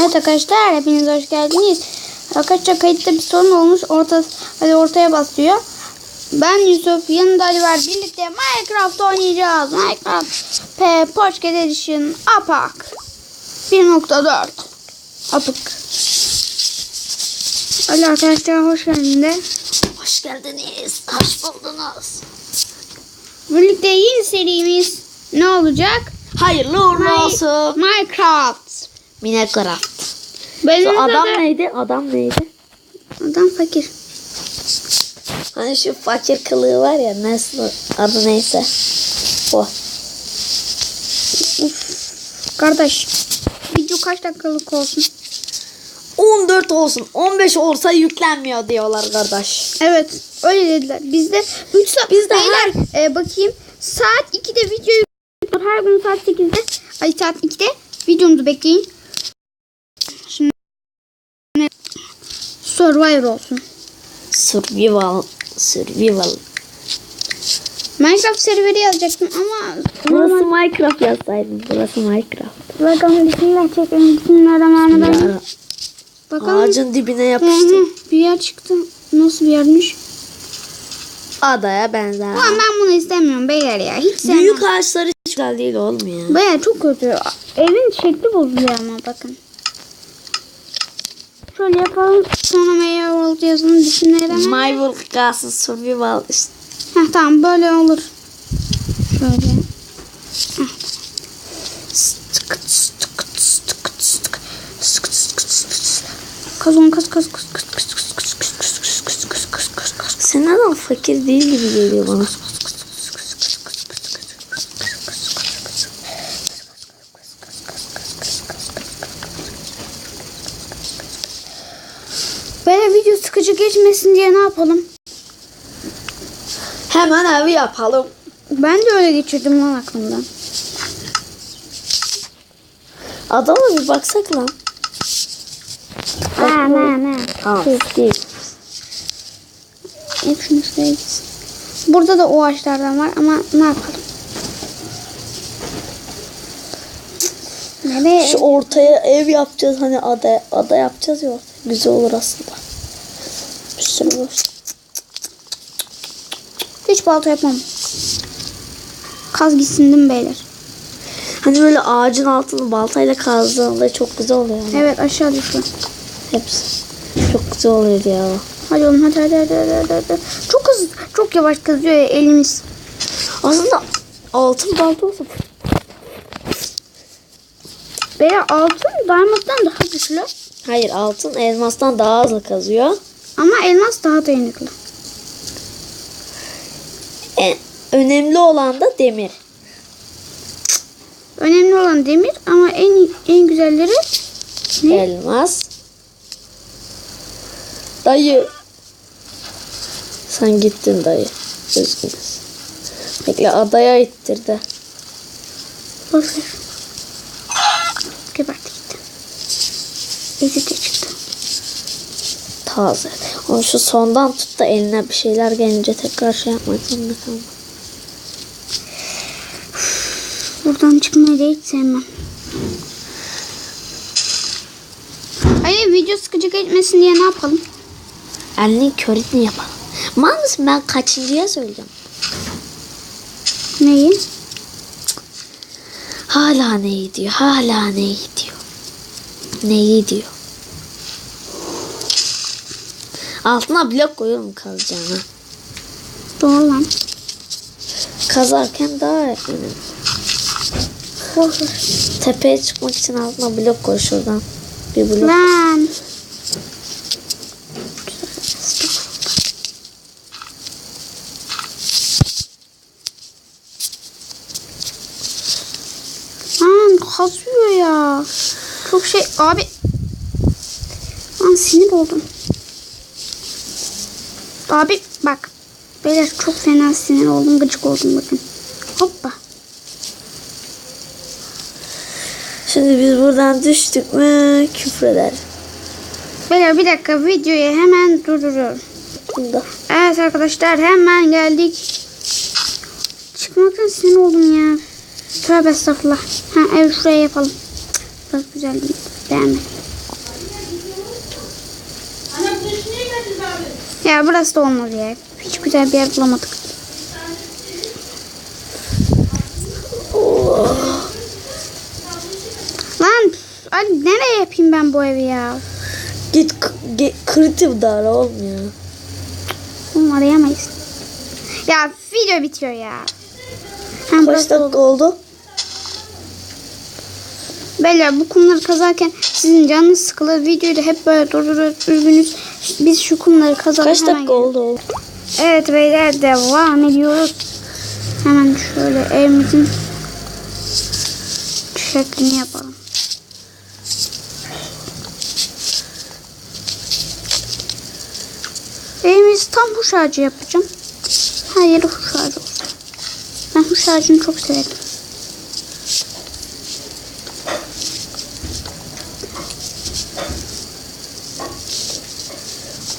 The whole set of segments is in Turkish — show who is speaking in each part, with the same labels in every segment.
Speaker 1: Evet arkadaşlar hepiniz hoş geldiniz. Arkadaşlar kayıtta bir sorun olmuş. Orta, hadi ortaya basıyor. Ben Yusuf, yanında Ali var. Birlikte Minecraft oynayacağız. Minecraft P Pocket Edition Apak 1.4 Apık. Ali arkadaşlar hoş geldin de.
Speaker 2: Hoş geldiniz. Hoş buldunuz.
Speaker 1: Birlikte yeni serimiz ne olacak?
Speaker 2: Hayırlı uğurlu olsun.
Speaker 1: Minecraft.
Speaker 2: Minecraft.
Speaker 1: Benim
Speaker 2: Şu adam
Speaker 1: adı-
Speaker 2: neydi? Adam neydi?
Speaker 1: Adam fakir.
Speaker 2: Hani şu fakir kılığı var ya nasıl adı neyse. O.
Speaker 1: Kardeş video kaç dakikalık olsun?
Speaker 2: 14 olsun. 15 olsa yüklenmiyor diyorlar kardeş.
Speaker 1: Evet öyle dediler. Bizde 3 saat.
Speaker 2: Bizde
Speaker 1: Beyler e, bakayım. Saat 2'de video yüklüyoruz. Her gün saat 8'de. Ay saat 2'de videomuzu bekleyin. Survivor olsun.
Speaker 2: Survival. Survival.
Speaker 1: Minecraft serveri yazacaktım ama
Speaker 2: Burası Minecraft yazsaydın. Burası Minecraft.
Speaker 1: Bakalım bismillah çekelim. Bismillahirrahmanirrahim. Bakalım.
Speaker 2: ağacın dibine yapıştı.
Speaker 1: hı, bir yer çıktı. Nasıl bir yermiş?
Speaker 2: Adaya benzer.
Speaker 1: Ulan ben bunu istemiyorum beyler ya. Hiç sevmem.
Speaker 2: Büyük ağaçlar hiç güzel değil oğlum ya.
Speaker 1: Baya çok kötü. Evin şekli bozuluyor ama bakın. Şöyle yapalım. Sonra meyve oldu yazının düşünelim.
Speaker 2: My World Castle Survival işte.
Speaker 1: Heh, tamam böyle olur. Şöyle. Kazon kaz kaz kaz kaz kaz kaz kaz kaz kaz kaz kaz kaz kaz kaz kaz.
Speaker 2: Sen adam fakir değil gibi geliyor bana.
Speaker 1: Böyle sıkıcı geçmesin diye ne yapalım?
Speaker 2: Hemen evi yapalım.
Speaker 1: Ben de öyle geçirdim lan aklımdan.
Speaker 2: Adama bir baksak lan.
Speaker 1: Ha ne ne. Hep şunu gitsin. Burada da o ağaçlardan var ama ne yapalım? Nereye?
Speaker 2: Şu ortaya ev yapacağız hani ada ada yapacağız ya. Güzel olur aslında. Boş.
Speaker 1: Hiç balta yapmam. Kaz gitsin değil mi beyler?
Speaker 2: Hani böyle ağacın altını baltayla kazdığında çok güzel oluyor. Yani.
Speaker 1: Evet aşağı düştü.
Speaker 2: Hepsi. Çok güzel oluyor ya.
Speaker 1: Hadi oğlum hadi hadi hadi hadi hadi. Çok hızlı, çok yavaş kazıyor ya elimiz.
Speaker 2: Aslında altın balta olsa
Speaker 1: Beyler altın diamond'dan daha güçlü.
Speaker 2: Hayır altın elmastan daha hızlı kazıyor.
Speaker 1: Ama elmas daha dayanıklı.
Speaker 2: En önemli olan da demir.
Speaker 1: Önemli olan demir ama en en güzelleri ne?
Speaker 2: Elmas. Dayı. Sen gittin dayı. Üzgünüz. Bekle adaya ittirdi.
Speaker 1: Boş ver. Geberti gitti. Çıktı.
Speaker 2: Taze. Onu şu sondan tut da eline bir şeyler gelince tekrar şey yapmak zorunda kalma.
Speaker 1: Buradan çıkmayı da hiç sevmem. Hayır video sıkıcı geçmesin diye ne yapalım?
Speaker 2: Elinin körünü yapalım. Mal mısın ben kaçıncıya söyleyeceğim.
Speaker 1: Neyi?
Speaker 2: Hala neyi diyor. Hala neyi diyor. Neyi diyor. Altına blok koyuyorum kazacağına.
Speaker 1: Doğru lan.
Speaker 2: Kazarken daha
Speaker 1: ver.
Speaker 2: Tepeye çıkmak için altına blok koy şuradan. Bir blok.
Speaker 1: Lan. Lan kazıyor ya. Çok şey abi. Lan sinir oldum. Abi bak. Beyler çok fena sinir oldum. Gıcık oldum bakın. Hoppa.
Speaker 2: Şimdi biz buradan düştük mü küfreder.
Speaker 1: Beyler bir dakika videoyu hemen durduruyorum.
Speaker 2: Bunda.
Speaker 1: Evet arkadaşlar hemen geldik. Çıkmaktan sinir oldum ya. Tövbe estağfurullah. Ha ev şuraya yapalım. Çok güzel değil. Beğenmedim. Ya burası da olmadı ya. Hiç güzel bir yer bulamadık. Lan hadi nereye yapayım ben bu evi ya?
Speaker 2: Git, git kritik dar olmuyor.
Speaker 1: Oğlum arayamayız. Ya video bitiyor ya. Hem
Speaker 2: Kaç
Speaker 1: burası oldu.
Speaker 2: dakika oldu?
Speaker 1: Beyler bu kumları kazarken sizin canınız sıkılır. Videoyu da hep böyle durdurup üzgünüz. Biz şu kumları kazalım.
Speaker 2: Kaç dakika oldu?
Speaker 1: Evet beyler devam ediyoruz. Hemen şöyle evimizin şeklini yapalım. Evimizi tam huş ağacı yapacağım. Her yeri huş ağacı olsun. Ben huş ağacını çok severim.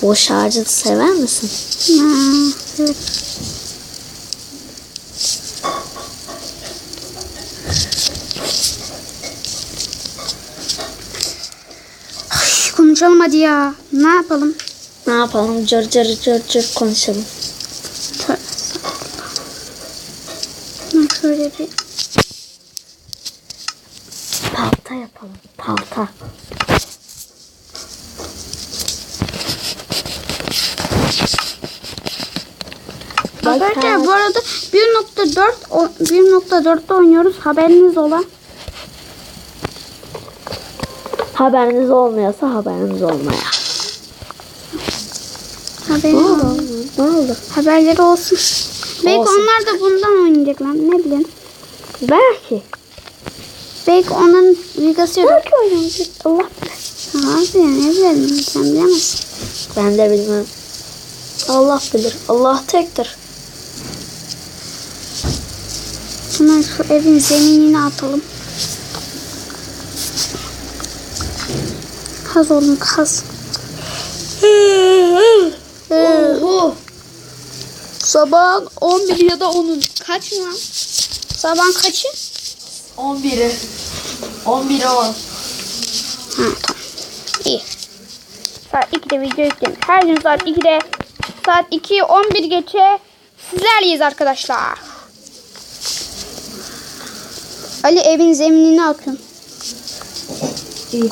Speaker 2: Boş ağacı sever misin?
Speaker 1: Ha, evet. Ay, konuşalım hadi ya. Ne yapalım?
Speaker 2: Ne yapalım? Cır cır cır cır konuşalım.
Speaker 1: Şöyle bir
Speaker 2: Palta yapalım. Palta.
Speaker 1: Arkadaşlar bu arada 1.4 o- 1.4'te oynuyoruz. Haberiniz olan.
Speaker 2: Haberiniz olmuyorsa haberiniz olmaya.
Speaker 1: Haberiniz olan.
Speaker 2: Ne oldu?
Speaker 1: Haberleri olsun. Belki
Speaker 2: Olsun.
Speaker 1: onlar da bundan oynayacaklar. Ne bileyim.
Speaker 2: Belki.
Speaker 1: Belki onların videosu yok.
Speaker 2: Belki oynamayacak. Allah bilir.
Speaker 1: Abi ne bilelim sen bilemezsin.
Speaker 2: Ben de bilmem. Allah bilir. Allah tektir.
Speaker 1: Hemen şu evin zeminini atalım. Kaz oğlum kaz.
Speaker 2: Oho.
Speaker 1: Sabahın 11 ya da 10'un. Kaç mı lan? Sabahın kaçı?
Speaker 2: 11'i. 11'i 10.
Speaker 1: Ha tamam. İyi. Saat 2'de video yüklenir. Her gün saat 2'de saat 2 11 geçe sizlerleyiz arkadaşlar. Ali evin zeminini atın.
Speaker 2: İyi.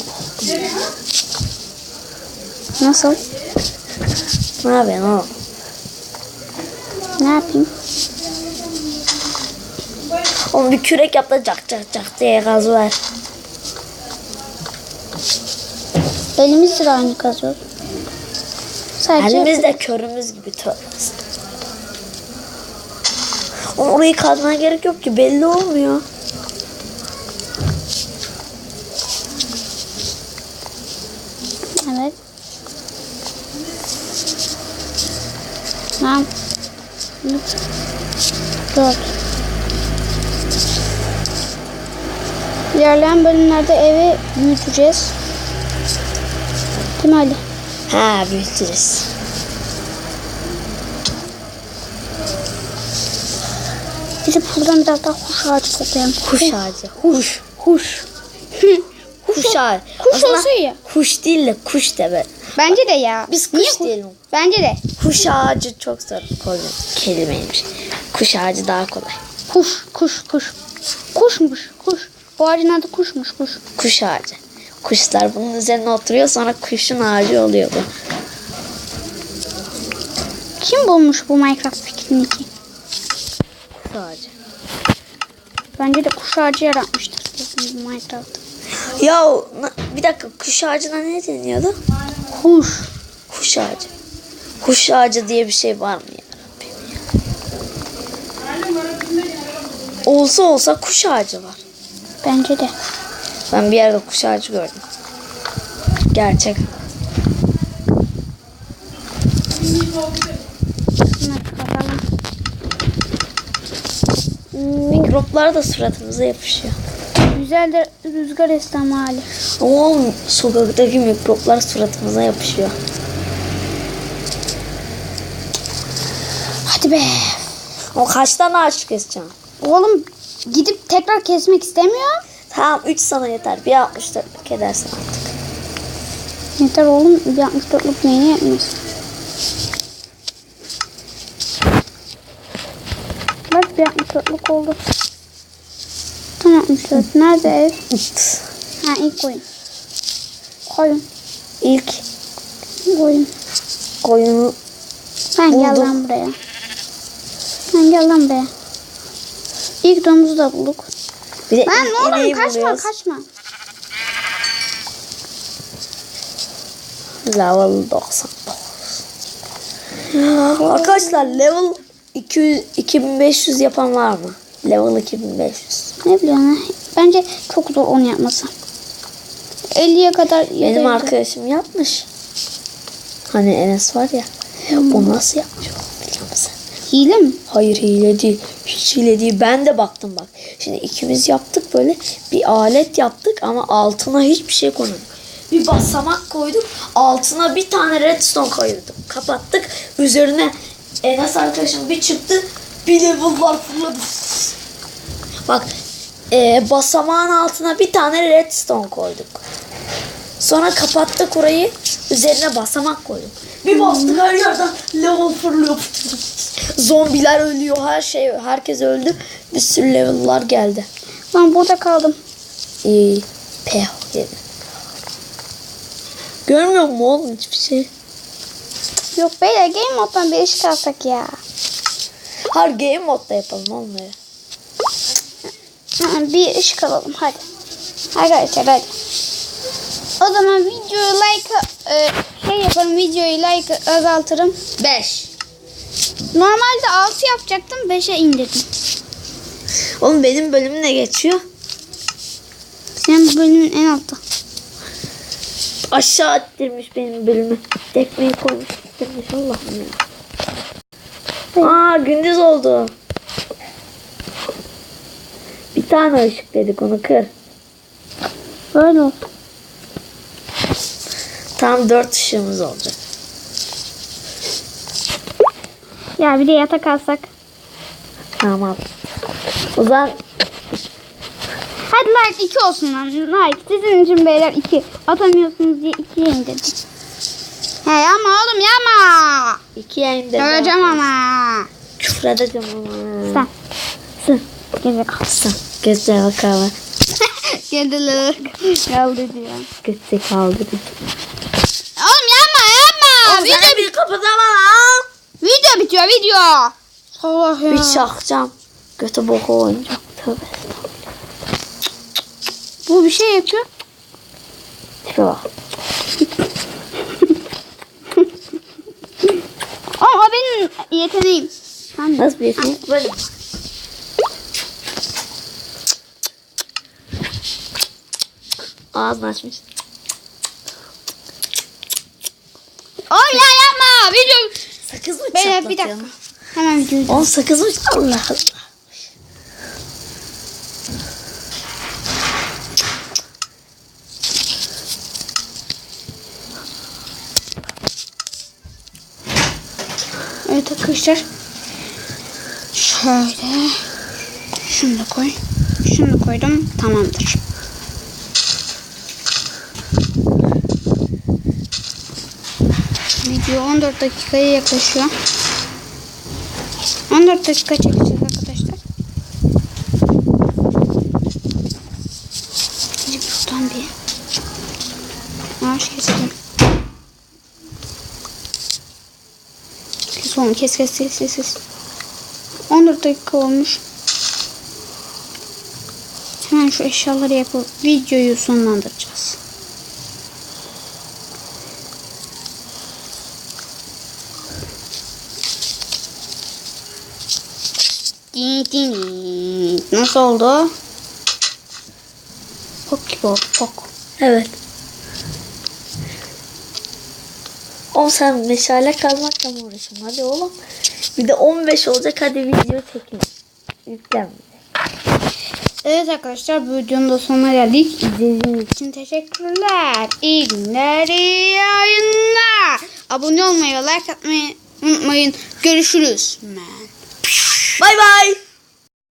Speaker 1: Nasıl?
Speaker 2: Ne yapıyorsun oğlum?
Speaker 1: Ne yapayım?
Speaker 2: Oğlum bir kürek yap da cak cak cak diye gaz ver.
Speaker 1: Elimizle de aynı kazıyoruz. Sadece
Speaker 2: Elimiz de körümüz gibi. Oğlum orayı kazmaya gerek yok ki belli olmuyor.
Speaker 1: 4 İlerleyen bölümlerde evi büyüteceğiz. Değil mi Ali?
Speaker 2: Ha büyüteceğiz.
Speaker 1: Gidip buradan biraz daha kuş ağacı toplayalım.
Speaker 2: Kuş ağacı. Huş.
Speaker 1: Huş.
Speaker 2: kuş ağacı.
Speaker 1: Kuş
Speaker 2: Aslında
Speaker 1: olsa ya.
Speaker 2: Kuş değil de kuş de be.
Speaker 1: Bence de ya.
Speaker 2: Biz kuş Niye? diyelim.
Speaker 1: Bence de.
Speaker 2: Kuş ağacı çok zor kolay kelimeymiş. Kuş ağacı daha kolay.
Speaker 1: Kuş, kuş, kuş. Kuşmuş, kuş. Bu ağacın adı kuşmuş, kuş.
Speaker 2: Kuş ağacı. Kuşlar bunun üzerine oturuyor sonra kuşun ağacı oluyor bu.
Speaker 1: Kim bulmuş bu Minecraft fikrini ki?
Speaker 2: Kuş ağacı.
Speaker 1: Bence de kuş ağacı yaratmıştır bu.
Speaker 2: Ya bir dakika kuş ağacına ne deniyordu?
Speaker 1: Kuş.
Speaker 2: Kuş ağacı. Kuş ağacı diye bir şey var mı ya? Olsa olsa kuş ağacı var.
Speaker 1: Bence de.
Speaker 2: Ben bir yerde kuş ağacı gördüm. Gerçek. Mikroplar da suratımıza yapışıyor.
Speaker 1: Güzel de rüzgar esti ama
Speaker 2: sokaktaki mikroplar suratımıza yapışıyor.
Speaker 1: Hadi be.
Speaker 2: O kaç tane ağaç keseceğim?
Speaker 1: Oğlum gidip tekrar kesmek istemiyor.
Speaker 2: Tamam 3 sana yeter. Bir 64'lük edersin artık.
Speaker 1: Yeter oğlum. Bir 64'lük neyini yetmez. Bak bir 64'lük oldu. Tam 64. Nerede ev? ha ilk koyun. Koyun.
Speaker 2: İlk.
Speaker 1: Koyun.
Speaker 2: Koyunu
Speaker 1: ben
Speaker 2: Buldum.
Speaker 1: geldim buraya. Sen gel lan buraya. İlk domuzu da bulduk.
Speaker 2: bir de
Speaker 1: Lan oğlum kaçma
Speaker 2: buluyoruz.
Speaker 1: kaçma.
Speaker 2: Level 99. Arkadaşlar level 200, 2500 yapan var mı? Level 2500.
Speaker 1: Ne biliyorsun? Bence çok zor onu yapması. 50'ye kadar
Speaker 2: Benim arkadaşım yapmış. Hani Enes var ya. O nasıl yapmış?
Speaker 1: Hile mi?
Speaker 2: Hayır hile değil. Hiç hile değil. Ben de baktım bak. Şimdi ikimiz yaptık böyle bir alet yaptık ama altına hiçbir şey koymadık. Bir basamak koyduk. Altına bir tane redstone koyduk. Kapattık. Üzerine Enes arkadaşım bir çıktı. Bir level'lar fırladı. Bak e, basamağın altına bir tane redstone koyduk. Sonra kapattık orayı. Üzerine basamak koyduk. Bir bastık her yerden level fırlıyor. Zombiler ölüyor. Her şey herkes öldü. Bir sürü level'lar geldi.
Speaker 1: Ben burada kaldım.
Speaker 2: İyi. Peho yedi. Görmüyor musun oğlum hiçbir şey?
Speaker 1: Yok beyler game moddan bir iş kalsak ya.
Speaker 2: Hayır game modda yapalım olmuyor.
Speaker 1: Bir ışık alalım hadi. Arkadaşlar hadi. O zaman videoyu like e, şey yaparım videoyu like azaltırım.
Speaker 2: 5.
Speaker 1: Normalde 6 yapacaktım 5'e indirdim.
Speaker 2: Oğlum benim bölümüm ne geçiyor?
Speaker 1: Senin bölümün en altta.
Speaker 2: Aşağı ittirmiş benim bölümü. Tekmeyi koymuş ittirmiş Allah'ım ya. Aa gündüz oldu. Bir tane ışık dedik onu kır.
Speaker 1: Böyle oldu.
Speaker 2: Tam dört ışığımız olacak.
Speaker 1: Ya bir de yatak alsak.
Speaker 2: Tamam. O zaman
Speaker 1: Hadi like 2 olsun lan. Like sizin için beyler 2. Atamıyorsunuz diye 2'ye indirdim. He ama oğlum yama.
Speaker 2: ikiye indirdim.
Speaker 1: Döveceğim ama.
Speaker 2: Küfür edeceğim ama.
Speaker 1: Sen. Sen. Geze kal.
Speaker 2: Sen. Gözle bakalım.
Speaker 1: Kediler kaldı diyor.
Speaker 2: Gözle kaldırın.
Speaker 1: Video,
Speaker 2: bir kapatama lan.
Speaker 1: video bitiyor video. Allah ya.
Speaker 2: Bir çakacağım. Götü boku oyuncak. Tövbe.
Speaker 1: Bu bir şey yapıyor.
Speaker 2: Tipe bak.
Speaker 1: Ama o benim yeteneğim. Tamam.
Speaker 2: Nasıl bir yetenek böyle? Ağzını açmış.
Speaker 1: Oğlum ya yapma. Video.
Speaker 2: Sakız mı
Speaker 1: Beyler bir dakika. Hemen videoyu.
Speaker 2: On sakız mı? Allah Allah.
Speaker 1: Evet arkadaşlar. Şöyle. Şunu da koy. Şunu da koydum. Tamamdır. Video 14 dakikaya yaklaşıyor. 14 dakika çekeceğiz arkadaşlar. Şimdi buradan bir ağaç keselim. Kes oğlum kes kes kes kes kes. 14 dakika olmuş. Hemen şu eşyaları yapıp videoyu sonlandıracağız. Nasıl oldu? Pok gibi oldu pok.
Speaker 2: Evet. Oğlum sen meşale kazmakla mı uğraşıyorsun? Hadi oğlum. Bir de 15 olacak hadi video çekin. Yüklen.
Speaker 1: Evet arkadaşlar bu videonun da sonuna geldik. İzlediğiniz için teşekkürler. İyi günler, iyi yayınlar. Abone olmayı ve like atmayı unutmayın. Görüşürüz.
Speaker 2: Bay bay.